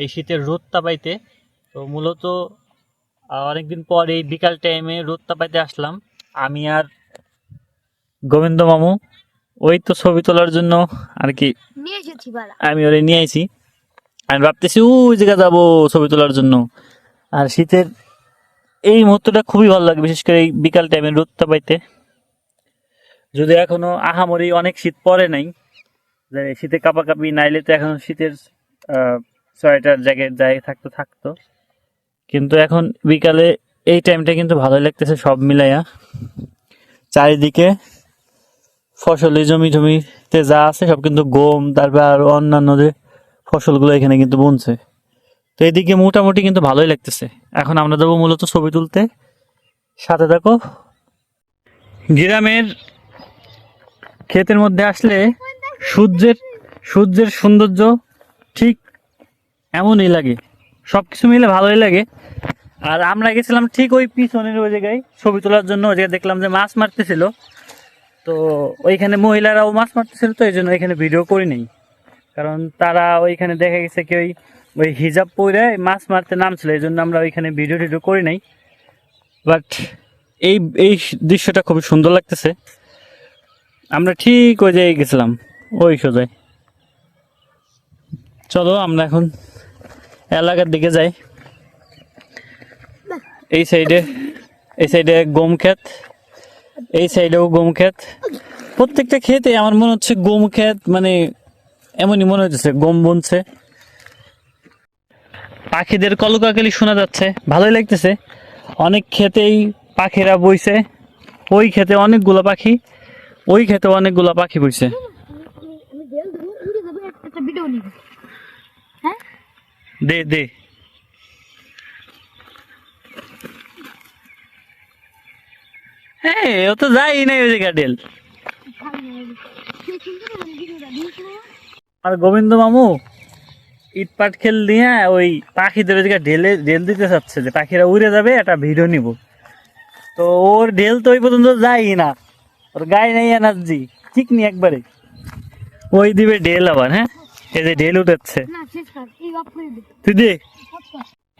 এই শীতের রোদ তাপাইতে তো মূলত অনেকদিন পর এই বিকাল টাইমে রোদ তাপাইতে আসলাম। আমি আর গোবিন্দ মামু ওই তো ছবি তোলার জন্য আর কি আমি ওরে নিয়ে আইছি। আমি ভাবতেছি ওই জায়গা যাব ছবি তোলার জন্য। আর শীতের এই মুহূর্তটা খুবই ভালো লাগে বিশেষ করে এই বিকাল টাইমে রোদটা পাইতে যদি এখনও আহামরি অনেক শীত পড়ে নাই যে শীতে কাপাকাপি নাইলে তো এখন শীতের সোয়েটার, জ্যাকেট যাই থাকতো থাকতো। কিন্তু এখন বিকালে এই টাইমটা কিন্তু ভালোই লাগতেছে সব মিলাইয়া। চারিদিকে ফসলি, জমি জমিতে যা আছে সব কিন্তু গম, তারপর আর অন্যান্য যে ফসলগুলো এখানে কিন্তু বুনছে। তো এদিকে মোটামুটি কিন্তু ভালোই লাগতেছে। এখন আমরা যাব মূলত ছবি তুলতে। সাথে থাকো। গ্রামের ক্ষেতের মধ্যে আসলে সূর্যের সূর্যের সৌন্দর্য ঠিক এমনই লাগে। সব কিছু মিলে ভালোই লাগে। আর আমরা গেছিলাম ঠিক ওই পিছনের ওই জায়গায় ছবি তোলার জন্য, ওই জায়গায় দেখলাম যে মাছ মারতেছিল। তো ওইখানে মহিলারাও মাছ মারতেছিল, তো এই জন্য ওইখানে ভিডিও করি নাই। কারণ তারা ওইখানে দেখা গেছে কি ওই ওই হিজাব পরে মাছ মারতে নামছিল এই জন্য আমরা ওইখানে ভিডিও টিডিও করি নাই। বাট এই এই দৃশ্যটা খুবই সুন্দর লাগতেছে। আমরা ঠিক ওই জায়গায় গেছিলাম। ওই সোজায় চলো, আমরা এখন এলাকার দিকে যাই। এই সাইডে এই সাইডে গম ক্ষেত, এই সাইডেও গম ক্ষেত। প্রত্যেকটা ক্ষেতে আমার মনে হচ্ছে গম ক্ষেত মানে এমনই মনে হচ্ছে গম বুনছে। পাখিদের কলকাকালি শোনা যাচ্ছে, ভালোই লাগতেছে। অনেক ক্ষেতেই পাখিরা বইছে। ওই ক্ষেতে অনেকগুলো পাখি, ওই ক্ষেতে অনেকগুলো পাখি বইছে আমি দেল দেবো উড়ে যাব একটা- ভিডিও নিব। হ্যাঁ? দে দে। হ্যাঁ ও তো যাই নাই ওই জায়গা ডেল। সে সুন্দর আমি ভিডিওটা দিয়েছি না আর গোবিন্দ মামু, ইট পাট খেল দিয়ে ওই পাখিদের ওই ঢেলে ঢেল দিতে চাচ্ছে যে পাখিরা উড়ে যাবে, একটা ভিডিও নিব। তো ওর ঢেল তো ওই পর্যন্ত যাই না। ওর গায়ে নেই এনার্জি ঠিক নি একবারে। ওই দিবে ঢেল আবার হ্যাঁ? এই যে ঢেল উঠেছে। তুই দে।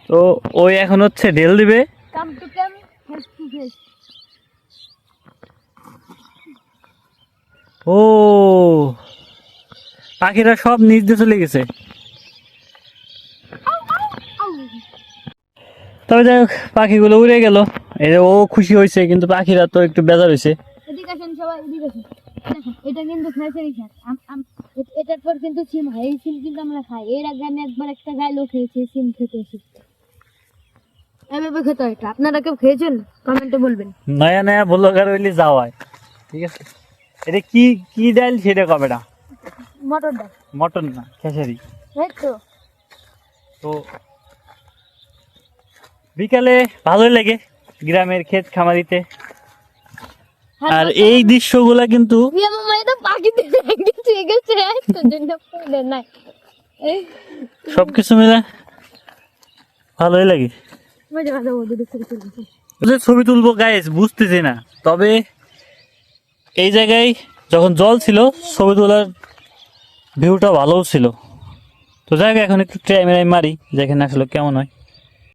তো ওই এখন হচ্ছে ঢেল দিবে। ও পাখিরা সব নিচ দিয়ে চলে গেছে। তবে যাই হোক পাখিগুলো উড়ে গেল। এই ও খুশি হয়েছে কিন্তু পাখিরা তো একটু বেজার হয়েছে। এদিকে আসেন সবাই এদিকে আসেন। দেখেন এটা কিন্তু এটার পর কিন্তু সিম হয়। এই সিম কিন্তু আমরা খাই। এর আগে আমি একবার একটা গাইলো খেয়েছি সিম খেতে এসে এভাবে খেতে হয় এটা। আপনারা কেউ খেয়েছেন? কমেন্টে বলবেন। নয়া নয়া ব্লগার হইলে যাওয়ায়। ঠিক আছে? এটা কি কি ডাল সেটা কবে মটর ডাল। মটন না খেসারি। তো। তো বিকালে ভালোই লাগে গ্রামের ক্ষেত খামারিতে। আর এই দৃশ্যগুলা কিন্তু সবকিছু মিলে ভালোই লাগে। ছবি তুলবো গাইজ বুঝতেছি না। তবে এই জায়গায় যখন জল ছিল ছবি তোলার ভিউটা ভালোও ছিল। তো যাই এখন একটু ট্রাই মারি যেখানে আসলে কেমন হয়।